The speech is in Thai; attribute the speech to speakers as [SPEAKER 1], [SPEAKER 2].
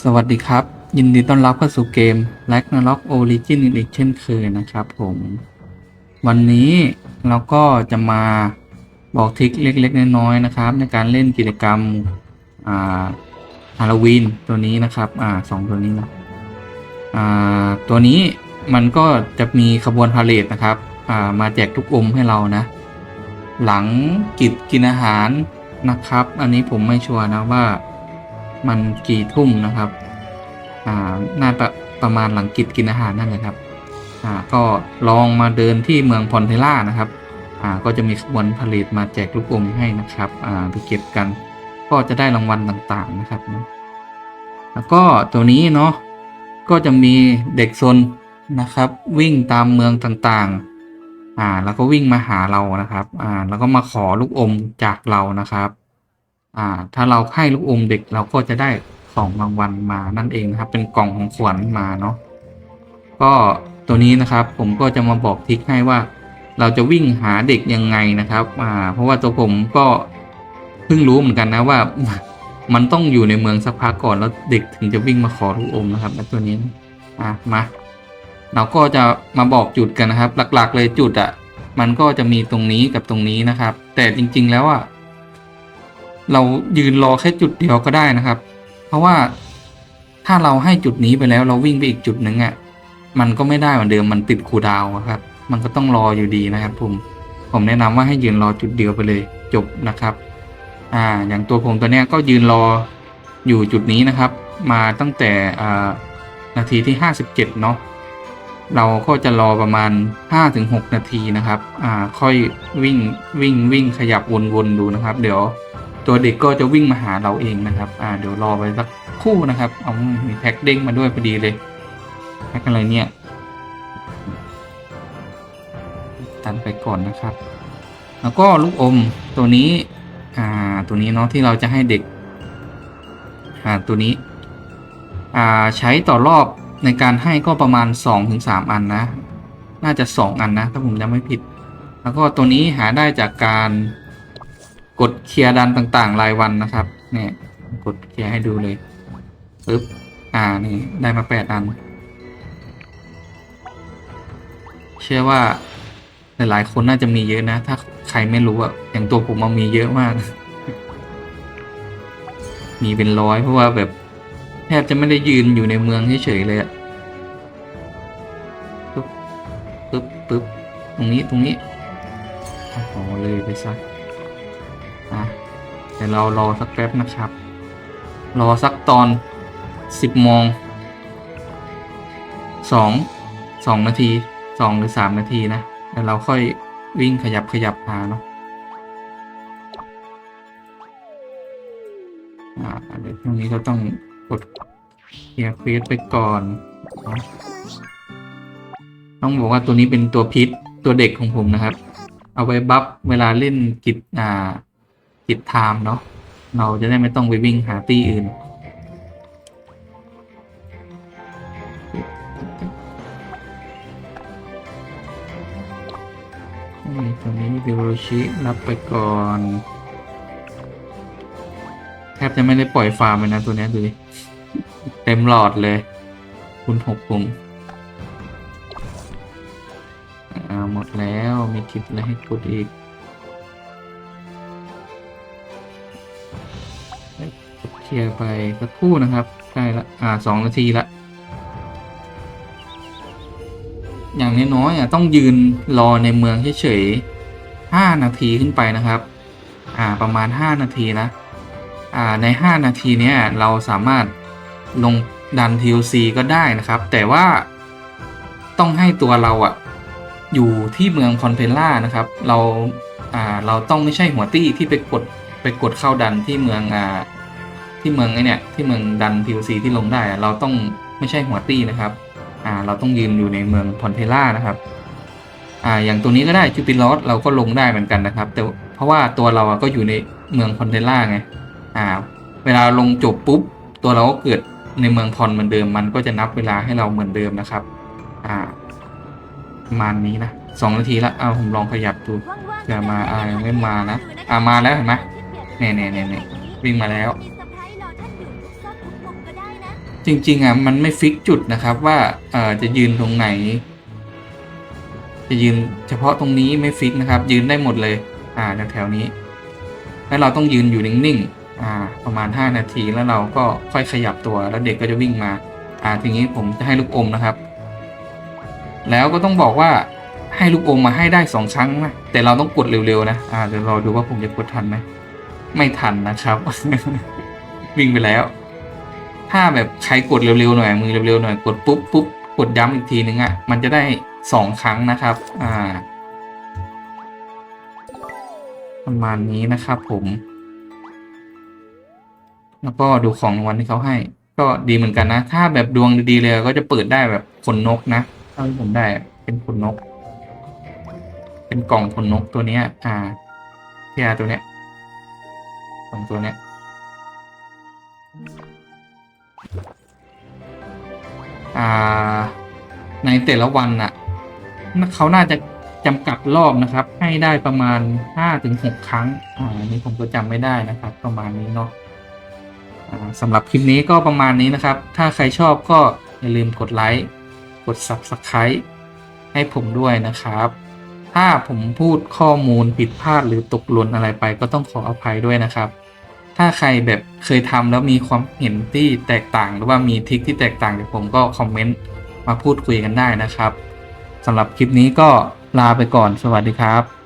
[SPEAKER 1] สวัสดีครับ ยินดีต้อนรับเข้าสู่เกม Ragnarok Origin อีกเช่นเคยนะครับผม วันนี้เราก็จะมาบอกทริคเล็กๆน้อยๆนะครับ ในการเล่นกิจกรรมอ่าฮาโลวีนตัวนี้นะครับอ่าสองตัวนี้นะอ่าตัวนี้มันก็จะมีขบวนพาเลทนะครับอ่ามาแจกทุกอมให้เรานะ หลังกิจกินอาหารนะครับ อันนี้ผมไม่ชัวร์นะว่า มันกี่ทุ่มนะครับ อ่า น่าจะประมาณหลังกิจกินอาหารนั่นเลยครับ อ่า ก็ลองมาเดินที่เมืองพอนเทล่านะครับ อ่า ก็จะมีขบวนผลิตมาแจกลูกอมให้นะครับ อ่า ไปเก็บกัน ก็จะได้รางวัลต่างๆนะครับนะแล้วก็ตัวนี้เนาะ ก็จะมีเด็กซนนะครับ วิ่งตามเมืองต่างๆ อ่า แล้วก็วิ่งมาหาเรานะครับ อ่า แล้วก็มาขอลูกอมจากเรานะครับ อ่า ถ้าเราให้ลูกอมเด็กเราก็จะได้ของรางวัลมานั่นเองนะครับ เป็นกล่องของขวัญมาเนาะก็ตัวนี้นะครับผมก็จะมาบอกทริคให้ว่า เราจะวิ่งหาเด็กยังไงนะครับอ่าเพราะว่าตัวผมก็เพิ่งรู้เหมือนกันนะว่า มันต้องอยู่ในเมืองสักพักก่อนแล้วเด็กถึงจะวิ่งมาขอลูกอมนะครับแล้ตัวนี้อะมาเราก็จะมาบอกจุดกันนะครับ หลักๆ เลยจุดอะ่ะ มันก็จะมีตรงนี้กับตรงนี้นะครับ แต่จริง ๆ แล้วอะ่ะ เรายืนรอแค่จุดเดียวก็ได้นะครับ เพราะว่าถ้าเราให้จุดนี้ไปแล้วเราวิ่งไปอีกจุดหนึ่งอะ่ะ มันก็ไม่ได้เหมือนเดิมมันติดคูดาวครับ มันก็ต้องรออยู่ดีนะครับ ผม ผมแนะนำว่าให้ยืนรอจุดเดียวไปเลยจบนะครับ อ่า อย่างตัวผมตัวเนี้ยก็ยืนรออยู่จุดนี้นะครับ มาตั้งแต่อ่านาทีที่ห้าสิบเจ็ดเนาะเราก็จะรอประมาณ 5-6 นาทีนะครับ อ่า ค่อยวิ่งวิ่งวิ่งขยับวนๆดูนะครับ เดี๋ยว ตัวเด็กก็จะวิ่งมาหาเราเองนะครับ อ่า เดี๋ยวรอไปสักคู่นะครับ เอามีแพ็คเด้งมาด้วยพอดีเลย แพ็คอะไรเนี่ย ตันไปก่อนนะครับ แล้วก็ลูกอมตัวนี้ อ่า ตัวนี้เนาะที่เราจะให้เด็ก อ่า ตัวนี้ อ่า ใช้ต่อรอบในการให้ก็ประมาณ 2-3 อันนะ น่าจะ 2 อันนะ ถ้าผมจำไม่ผิด แล้วก็ตัวนี้หาได้จากการ กดเคลียร์ดันต่างๆ รายวันนะครับ เนี่ย กดเคลียร์ให้ดูเลยปึ๊บอ่านี่ได้มา8อัน เชื่อว่าหลายๆคนน่าจะมีเยอะนะ ถ้าใครไม่รู้อะอย่างตัวผมมันมีเยอะมาก มีเป็นร้อยเพราะว่าแบบ แทบจะไม่ได้ยืนอยู่ในเมืองเฉยๆเลยอะปึ๊บปึ๊บปึ๊บตรงนี้ตรงนี้โอ้โหเลยไปซะ อะเดี๋ยวเรารอสักแป๊บนะครับ รอสักตอนสิบโมงสองสองนาทีสองหรือสามนาทีนะแล้วเราค่อยวิ่งขยับขยับหาเนาะอ่าเดี๋ยวช่วงนี้เราต้องกดเคลียร์เควสไปก่อนต้องบอกว่าตัวนี้เป็นตัวพิษตัวเด็กของผมนะครับ เอาไว้บัฟเวลาเล่นกิจอ่า กิจไทม์เนาะเราจะได้ไม่ต้องไปวิ่งหาตี้อื่นตัวนี้เดโรชิรับไปก่อน แทบจะไม่ได้ปล่อยฟาร์มเลยนะตัวนี้ดูดิ เต็มหลอดเลย คุณหกปุ่มอ่าหมดแล้วมีคลิปอะไรให้กดอีก ลียร์ไปสักครู่นะครับใกล้ละอ่าสองนาทีละอย่างน้อยๆอะต้องยืนรอในเมืองเฉยๆห้านาทีขึ้นไปนะครับ อ่าประมาณห้านาทีนะอ่าในห้านาทีเนี้ยเราสามารถลงดัน TLC ก็ได้นะครับ แต่ว่าต้องให้ตัวเราอะอยู่ที่เมืองคอนเพลล่านะครับ เราอ่าเราต้องไม่ใช่หัวตี้ที่ไปกดไปกดเข้าดันที่เมืองอ่า ที่เมืองไอเนี่ยที่เมืองดัน TLC ที่ลงได้อะเราต้องไม่ใช่หัวตี้นะครับอ่าเราต้องยืนอยู่ในเมืองพอนเทล่านะครับอ่าอย่างตัวนี้ก็ได้จูปิลอสเราก็ลงได้เหมือนกันนะครับ แต่เพราะว่าตัวเราอะก็อยู่ในเมืองพอนเทล่าไงอ่าเวลาลงจบปุ๊บ ตัวเราก็เกิดในเมืองพอนเหมือนเดิม มันก็จะนับเวลาให้เราเหมือนเดิมนะครับอ่าประมาณนี้นะสองนาทีละเอาผมลองขยับดูเผื่อมาอ่ายังไม่มานะอ่ามาแล้วเห็นไหมเนี่ยเนี่ยเนี่ยเนี่ยวิ่งมาแล้ว จริงๆอะมันไม่ฟิกจุดนะครับว่าเอ่อจะยืนตรงไหน จะยืนเฉพาะตรงนี้ไม่ฟิกนะครับ ยืนได้หมดเลย อ่าแถวๆนี้ แล้วเราต้องยืนอยู่นิ่งๆอ่าประมาณ 5 นาทีแล้วเราก็ค่อยขยับตัวแล้วเด็กก็จะวิ่งมา อ่าทีนี้ผมจะให้ลูกอมนะครับ แล้วก็ต้องบอกว่าให้ลูกอมมาให้ได้สองครั้งนะแต่เราต้องกดเร็วๆนะอ่าเดี๋ยวรอดูว่าผมจะกดทันไหมไม่ทันนะครับ วิ่งไปแล้ว ถ้าแบบใครกดเร็วๆหน่อยมือเร็วๆหน่อยกดปุ๊บปุ๊บกดย้ำอีกทีนึงอะ่ะมันจะได้สองครั้งนะครับ อ่า ประมาณนี้นะครับผม แล้วก็ดูของรางวัลที่เขาให้ ก็ดีเหมือนกันนะ ถ้าแบบดวงดีๆเลยก็จะเปิดได้แบบขนนกนะถ้าที่ผมได้เป็นขนนก เป็นกล่องขนนกตัวเนี้ย อ่าเทียตัวเนี้ยสองตัวเนี้ย ในแต่ละวันน่ะเขาน่าจะจำกัดรอบนะครับ ให้ได้ประมาณห้าถึงหกครั้งอ่าอันนี้ผมก็จำไม่ได้นะครับ ประมาณนี้เนาะสำหรับคลิปนี้ก็ประมาณนี้นะครับ ถ้าใครชอบก็อย่าลืมกดไลค์ กด Subscribe ให้ผมด้วยนะครับ ถ้าผมพูดข้อมูลผิดพลาดหรือตกหล่นอะไรไปก็ต้องขออภัยด้วยนะครับ ถ้าใครแบบเคยทำแล้วมีความเห็นที่แตกต่าง หรือว่ามีทิคที่แตกต่างจากผมก็คอมเมนต์มาพูดคุยกันได้นะครับสำหรับคลิปนี้ก็ลาไปก่อนสวัสดีครับ